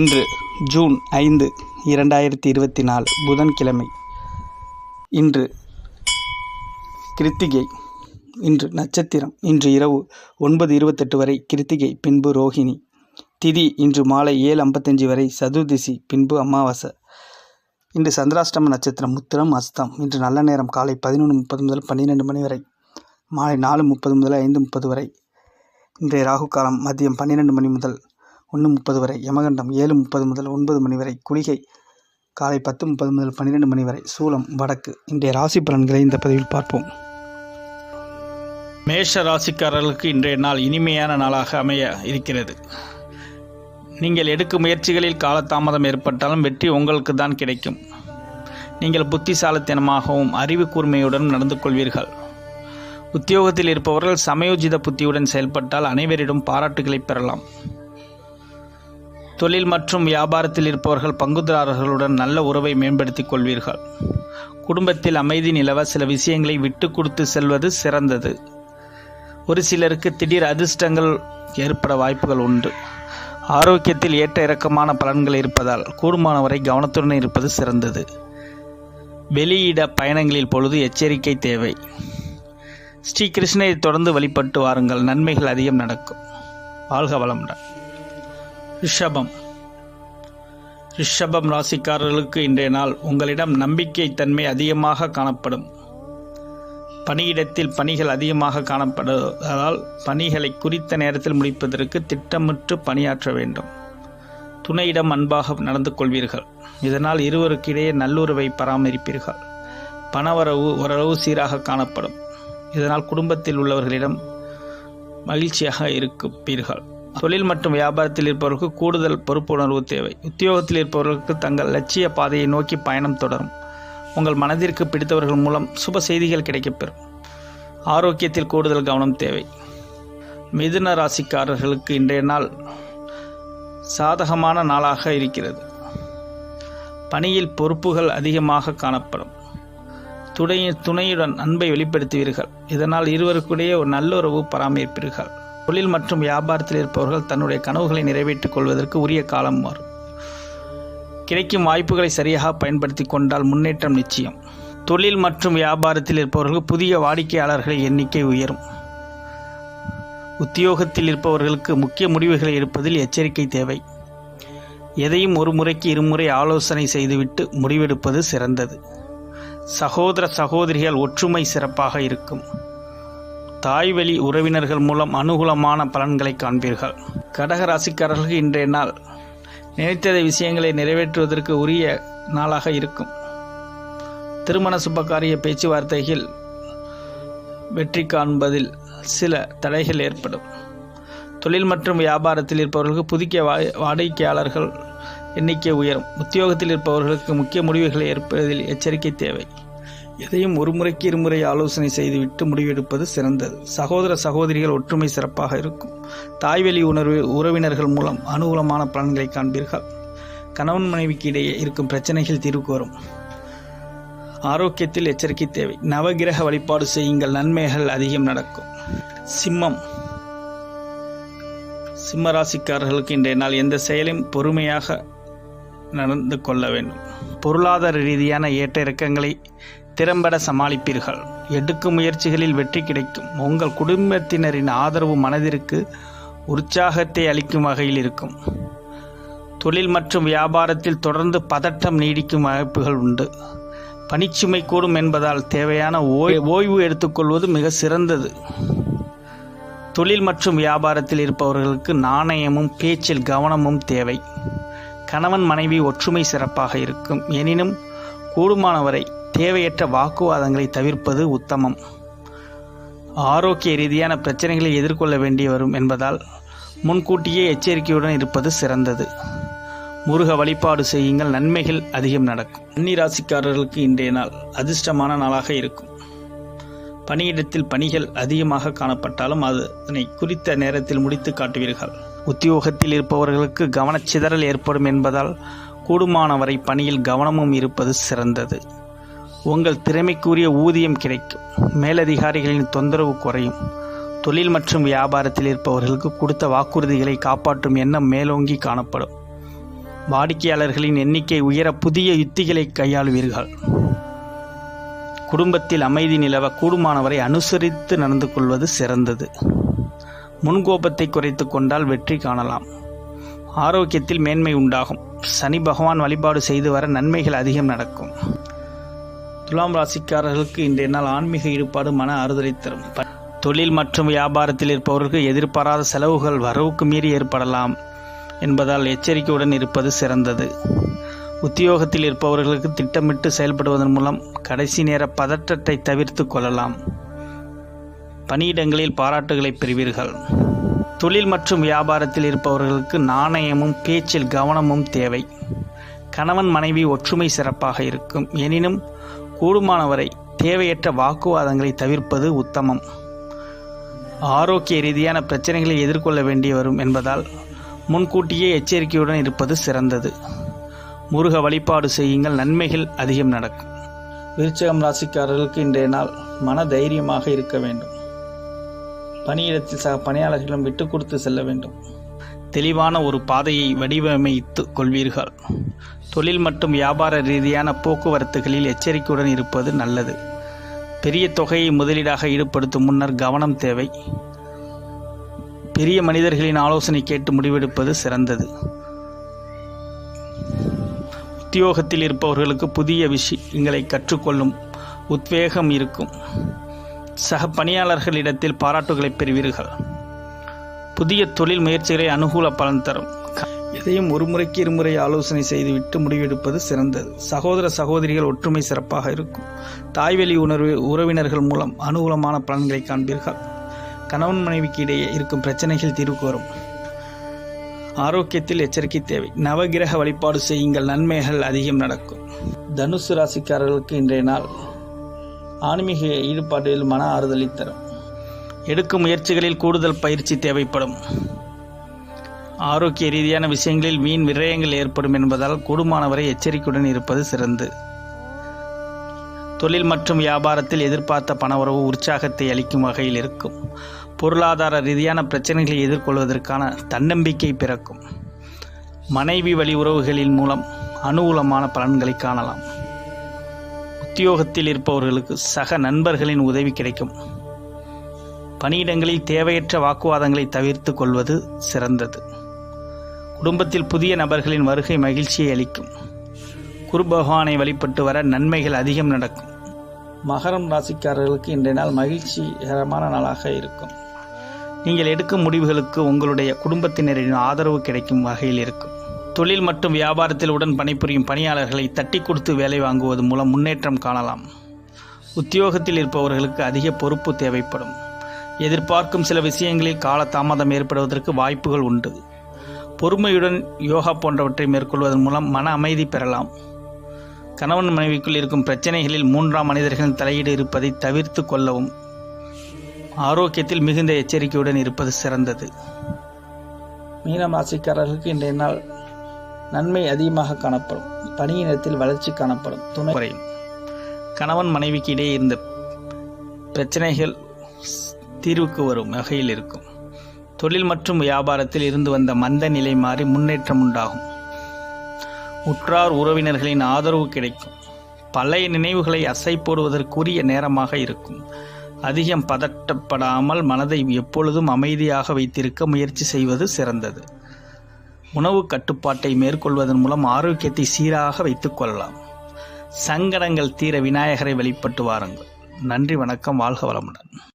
இன்று ஜூன் ஐந்து இரண்டாயிரத்தி இருபத்தி நாலு புதன்கிழமை. இன்று கிருத்திகை இன்று நட்சத்திரம் இன்று இரவு ஒன்பது இருபத்தெட்டு வரை கிருத்திகை பின்பு ரோஹிணி. திதி இன்று மாலை ஏழு ஐம்பத்தஞ்சு வரை சதுர்திசி பின்பு அமாவாசை. இன்று சந்திராஷ்டம நட்சத்திரம் முத்திரம் அஸ்தம். இன்று நல்ல நேரம் காலை பதினொன்று முப்பது முதல் பன்னிரெண்டு மணி வரை. மாலை நாலு முப்பது முதல் ஐந்து முப்பது வரை. இன்றைய ராகு காலம் மதியம் பன்னிரெண்டு மணி முதல் ஒன்று முப்பது வரை யமகண்டம் ஏழு முப்பது முதல் ஒன்பது மணி வரை குளிகை காலை பத்து முப்பது முதல் பன்னிரெண்டு மணி வரை சூலம் வடக்கு. இன்றைய ராசி பலன்களை இந்த பதிவில் பார்ப்போம். மேஷ ராசிக்காரர்களுக்கு இன்றைய நாள் இனிமையான நாளாக அமைய இருக்கிறது. நீங்கள் எடுக்கும் முயற்சிகளில் காலதாமதம் ஏற்பட்டாலும் வெற்றி உங்களுக்கு தான் கிடைக்கும். நீங்கள் புத்திசாலித்தனமாகவும் அறிவு கூர்மையுடன் நடந்து கொள்வீர்கள். உத்தியோகத்தில் இருப்பவர்கள் சமயோஜித புத்தியுடன் செயல்பட்டால் அனைவரிடம் பாராட்டுகளை பெறலாம். தொழில் மற்றும் வியாபாரத்தில் இருப்பவர்கள் பங்குதாரர்களுடன் நல்ல உறவை மேம்படுத்திக் கொள்வீர்கள். குடும்பத்தில் அமைதி நிலவ சில விஷயங்களை விட்டு கொடுத்து செல்வது சிறந்தது. ஒரு சிலருக்கு திடீர் அதிர்ஷ்டங்கள் ஏற்பட வாய்ப்புகள் உண்டு. ஆரோக்கியத்தில் ஏற்ற இறக்கமான பலன்கள் இருப்பதால் கூடுமானவரை கவனத்துடன் இருப்பது சிறந்தது. வெளியிட பயணங்களில் பொழுது எச்சரிக்கை தேவை. ஸ்ரீ கிருஷ்ணரை தொடர்ந்து வழிபட்டு வாருங்கள். நன்மைகள் அதிகம் நடக்கும். வாழ்க வளமுடன். ரிஷபம். ரிஷபம் ராசிக்காரர்களுக்கு இன்றைய நாள் உங்களிடம் நம்பிக்கை தன்மை அதிகமாக காணப்படும். பணியிடத்தில் பணிகள் அதிகமாக காணப்படுவதால் பணிகளை குறித்த நேரத்தில் முடிப்பதற்கு திட்டமிட்டு பணியாற்ற வேண்டும். துணையிடம் அன்பாக நடந்து கொள்வீர்கள். இதனால் இருவருக்கிடையே நல்லுறவை பராமரிப்பீர்கள். பணவரவு ஓரளவு சீராக காணப்படும். இதனால் குடும்பத்தில் உள்ளவர்களிடம் மகிழ்ச்சியாக இருப்பீர்கள். தொழில் மற்றும் வியாபாரத்தில் இருப்பவர்களுக்கு கூடுதல் பொறுப்புணர்வு தேவை. உத்தியோகத்தில் இருப்பவர்களுக்கு தங்கள் லட்சிய பாதையை நோக்கி பயணம் தொடரும். உங்கள் மனதிற்கு பிடித்தவர்கள் மூலம் சுப செய்திகள் கிடைக்கப்பெறும். ஆரோக்கியத்தில் கூடுதல் கவனம் தேவை. மிதுன ராசிக்காரர்களுக்கு இன்றைய நாள் சாதகமான நாளாக இருக்கிறது. பணியில் பொறுப்புகள் அதிகமாக காணப்படும். துணை துணையுடன் அன்பை வெளிப்படுத்துவீர்கள். இதனால் இருவருக்கிடையே ஒரு நல்லுறவு பராமரிப்பீர்கள். தொழில் மற்றும் வியாபாரத்தில் இருப்பவர்கள் தன்னுடைய கனவுகளை நிறைவேற்றிக் கொள்வதற்கு உரிய காலம் வரும் கிடைக்கும் வாய்ப்புகளை சரியாக பயன்படுத்தி கொண்டால் முன்னேற்றம் நிச்சயம். தொழில் மற்றும் வியாபாரத்தில் இருப்பவர்கள் புதிய வாடிக்கையாளர்களை எண்ணிக்கை உயரும். உத்தியோகத்தில் இருப்பவர்களுக்கு முக்கிய முடிவுகளை எடுப்பதில் எச்சரிக்கை தேவை. எதையும் ஒரு முறைக்கு இருமுறை ஆலோசனை செய்துவிட்டு முடிவெடுப்பது சிறந்தது. சகோதர சகோதரிகள் ஒற்றுமை சிறப்பாக இருக்கும். தாய்வழி உறவினர்கள் மூலம் அனுகூலமான பலன்களை காண்பீர்கள். கடக ராசிக்காரர்களுக்கு இன்றைய நாள் நினைத்ததை விஷயங்களை நிறைவேற்றுவதற்கு உரிய நாளாக இருக்கும். திருமண சுபகாரிய பேச்சுவார்த்தைகள் வெற்றி காண்பதில் சில தடைகள் ஏற்படும். தொழில் மற்றும் வியாபாரத்தில் இருப்பவர்களுக்கு புதிய வா வாடிக்கையாளர்கள் எண்ணிக்கை உயரும். உத்தியோகத்தில் இருப்பவர்களுக்கு முக்கிய முடிவுகளை ஏற்பதில் எச்சரிக்கை தேவை. எதையும் ஒரு முறைக்கு இருமுறை ஆலோசனை செய்துவிட்டு முடிவெடுப்பது சிறந்தது. சகோதர சகோதரிகள் ஒற்றுமை சிறப்பாக இருக்கும். தாய்வெளி உணர்வு உறவினர்கள் மூலம் அனுகூலமான பலன்களை காண்பீர்கள். கணவன் மனைவிக்கு இடையே இருக்கும் பிரச்சனைகள் தீர்வு வரும். ஆரோக்கியத்தில் எச்சரிக்கை தேவை. நவகிரக வழிபாடு செய்யுங்கள். நன்மைகள் அதிகம் நடக்கும். சிம்மம். சிம்ம ராசிக்காரர்களுக்கு இன்றைய நாள் எந்த செயலையும் பொறுமையாக நடந்து கொள்ள வேண்டும். பொருளாதார ரீதியான ஏற்ற இறக்கங்களை திறம்பட சமாளிப்பீர்கள். எடுக்கும் முயற்சிகளில் வெற்றி கிடைக்கும். உங்கள் குடும்பத்தினரின் ஆதரவு மனதிற்கு உற்சாகத்தை அளிக்கும் வகையில் இருக்கும். தொழில் மற்றும் வியாபாரத்தில் தொடர்ந்து பதட்டம் நீடிக்கும் வாய்ப்புகள் உண்டு. பணிச்சுமை கூடும் என்பதால் தேவையான ஓய் ஓய்வு எடுத்துக்கொள்வது மிக சிறந்தது. தொழில் மற்றும் வியாபாரத்தில் இருப்பவர்களுக்கு நாணயமும் பேச்சில் கவனமும் தேவை. கணவன் மனைவி ஒற்றுமை சிறப்பாக இருக்கும். எனினும் கூடுமானவரை தேவையற்ற வாக்குவாதங்களை தவிர்ப்பது உத்தமம். ஆரோக்கிய ரீதியான பிரச்சனைகளை எதிர்கொள்ள வேண்டி வரும் என்பதால் முன்கூட்டியே எச்சரிக்கையுடன் இருப்பது சிறந்தது. முருக வழிபாடு செய்யுங்கள் நன்மைகள் அதிகம் நடக்கும். கன்னிராசிக்காரர்களுக்கு இன்றைய நாள் அதிர்ஷ்டமான நாளாக இருக்கும். பணியிடத்தில் பணிகள் அதிகமாக காணப்பட்டாலும் அதனை குறித்த நேரத்தில் முடித்து காட்டுவீர்கள். உத்தியோகத்தில் இருப்பவர்களுக்கு கவனச்சிதறல் ஏற்படும் என்பதால் கூடுமானவரை பணியில் கவனமும் இருப்பது சிறந்தது. உங்கள் திறமைக்குரிய ஊதியம் கிடைக்கும். மேலதிகாரிகளின் தொந்தரவு குறையும். தொழில் மற்றும் வியாபாரத்தில் இருப்பவர்களுக்கு கொடுத்த வாக்குறுதிகளை காப்பாற்றும் எண்ணம் மேலோங்கி காணப்படும். வாடிக்கையாளர்களின் எண்ணிக்கை உயர புதிய யுத்திகளை கையாளுவீர்கள். குடும்பத்தில் அமைதி நிலவ கூடுமானவரை அனுசரித்து நடந்து கொள்வது சிறந்தது. முன்கோபத்தை குறைத்து கொண்டால் வெற்றி காணலாம். ஆரோக்கியத்தில் மேன்மை உண்டாகும். சனி பகவான் வழிபாடு செய்து வர நன்மைகள் அதிகம் நடக்கும். துலாம் ராசிக்காரர்களுக்கு இன்றைய நாள் ஆன்மீக ஈடுபாடு மன ஆறுதலை தரும். தொழில் மற்றும் வியாபாரத்தில் இருப்பவர்களுக்கு எதிர்பாராத செலவுகள் வரவுக்கு மீறி ஏற்படலாம் என்பதால் எச்சரிக்கையுடன் இருப்பது சிறந்தது. உத்தியோகத்தில் இருப்பவர்களுக்கு திட்டமிட்டு செயல்படுவதன் மூலம் கடைசி நேர பதற்றத்தை தவிர்த்து கொள்ளலாம். பணியிடங்களில் பாராட்டுகளை பெறுவீர்கள். தொழில் மற்றும் வியாபாரத்தில் இருப்பவர்களுக்கு நாணயமும் பேச்சில் கவனமும் தேவை. கணவன் மனைவி ஒற்றுமை சிறப்பாக இருக்கும். எனினும் கூடுமானவரை தேவையற்ற வாக்குவாதங்களை தவிர்ப்பது உத்தமம். ஆரோக்கிய ரீதியான பிரச்சனைகளை எதிர்கொள்ள வேண்டி வரும் என்பதால் முன்கூட்டியே எச்சரிக்கையுடன் இருப்பது சிறந்தது. முருக வழிபாடு செய்யுங்கள் நன்மைகள் அதிகம் நடக்கும். விருச்சகம் ராசிக்காரர்களுக்கு இன்றைய நாள் மன தைரியமாக இருக்க வேண்டும். பணியிடத்தில் சக பணியாளர்களிடம் விட்டு கொடுத்து செல்ல வேண்டும். தெளிவான ஒரு பாதையை வடிவமைத்து கொள்வீர்கள். தொழில் மற்றும் வியாபார ரீதியான போக்குவரத்துகளில் எச்சரிக்கையுடன் இருப்பது நல்லது. பெரிய தொகையை முதலீடாக ஈடுபடுத்தும் முன்னர் கவனம் தேவை. பெரிய மனிதர்களின் ஆலோசனை கேட்டு முடிவெடுப்பது சிறந்தது. உத்தியோகத்தில் இருப்பவர்களுக்கு புதிய விஷயங்களை கற்றுக்கொள்ளும் உத்வேகம் இருக்கும். சக பணியாளர்களிடத்தில் பாராட்டுகளை பெறுவீர்கள். புதிய தொழில் முயற்சிகளை அனுகூல பலன் தரும். எதையும் ஒருமுறைக்கு இருமுறை ஆலோசனை செய்துவிட்டு முடிவெடுப்பது சிறந்தது. சகோதர சகோதரிகள் ஒற்றுமை சிறப்பாக இருக்கும். தாய்வெளி உணர்வு உறவினர்கள் மூலம் அனுகூலமான பலன்களை காண்பீர்கள். கணவன் மனைவிக்கு இடையே இருக்கும் பிரச்சனைகள் தீர்வுக்கு வரும். ஆரோக்கியத்தில் எச்சரிக்கை தேவை. நவகிரக வழிபாடு செய்யுங்கள். நன்மைகள் அதிகம் நடக்கும். தனுசு ராசிக்காரர்களுக்கு இன்றைய நாள் ஆன்மீக ஈடுபாட்டில் மன ஆறுதலை தரும். எடுக்கும் முயற்சிகளில் கூடுதல் பயிற்சி தேவைப்படும். ஆரோக்கிய ரீதியான விஷயங்களில் வீண் விரயங்கள் ஏற்படும் என்பதால் கூடுமானவரை எச்சரிக்கையுடன் இருப்பது சிறந்து. தொழில் மற்றும் வியாபாரத்தில் எதிர்பார்த்த பணவரவு உற்சாகத்தை அளிக்கும் வகையில் இருக்கும். பொருளாதார ரீதியான பிரச்சனைகளை எதிர்கொள்வதற்கான தன்னம்பிக்கை பிறக்கும். மனைவி வழி உறவுகளின் மூலம் அனுகூலமான பலன்களை காணலாம். உத்தியோகத்தில் இருப்பவர்களுக்கு சக நண்பர்களின் உதவி கிடைக்கும். பணியிடங்களில் தேவையற்ற வாக்குவாதங்களை தவிர்த்து கொள்வது சிறந்தது. குடும்பத்தில் புதிய நபர்களின் வருகை மகிழ்ச்சியை அளிக்கும். குரு பகவானை வழிபட்டு வர நன்மைகள் அதிகம் நடக்கும். மகரம் ராசிக்காரர்களுக்கு இன்றைய நாள் மகிழ்ச்சிகரமான நாளாக இருக்கும். நீங்கள் எடுக்கும் முடிவுகளுக்கு உங்களுடைய குடும்பத்தினரின் ஆதரவு கிடைக்கும் வகையில் இருக்கும். தொழில் மற்றும் வியாபாரத்தில் உடன் பணிபுரியும் பணியாளர்களை தட்டி கொடுத்து வேலை வாங்குவது மூலம் முன்னேற்றம் காணலாம். உத்தியோகத்தில் இருப்பவர்களுக்கு அதிக பொறுப்பு தேவைப்படும். எதிர்பார்க்கும் சில விஷயங்களில் காலதாமதம் ஏற்படுவதற்கு வாய்ப்புகள் உண்டு. பொறுமையுடன் யோகா போன்றவற்றை மேற்கொள்வதன் மூலம் மன அமைதி பெறலாம். கணவன் மனைவிக்குள் இருக்கும் பிரச்சனைகளில் மூன்றாம் மனிதர்களின் தலையீடு இருப்பதை தவிர்த்து கொள்ளவும். ஆரோக்கியத்தில் மிகுந்த எச்சரிக்கையுடன் இருப்பது சிறந்தது. மீனம் ராசிக்காரர்களுக்கு இன்றைய நாள் நன்மை அதிகமாக காணப்படும். பணியினத்தில் வளர்ச்சி காணப்படும். துணை குறையும். கணவன் மனைவிக்கு இடையே இருந்த பிரச்சனைகள் தீர்வுக்கு வரும் வகையில் இருக்கும். தொழில் மற்றும் வியாபாரத்தில் இருந்து வந்த மந்த நிலை மாறி முன்னேற்றம் உண்டாகும். உற்றார் உறவினர்களின் ஆதரவு கிடைக்கும். பழைய நினைவுகளை அசை போடுவதற்குரிய நேரமாக இருக்கும். அதிகம் பதட்டப்படாமல் மனதை எப்பொழுதும் அமைதியாக வைத்திருக்க முயற்சி செய்வது சிறந்தது. உணவு கட்டுப்பாட்டை மேற்கொள்வதன் மூலம் ஆரோக்கியத்தை சீராக வைத்துக் கொள்ளலாம். சங்கடங்கள் தீர விநாயகரை வெளிப்பட்டு வாருங்கள். நன்றி வணக்கம் வாழ்க வளமுடன்.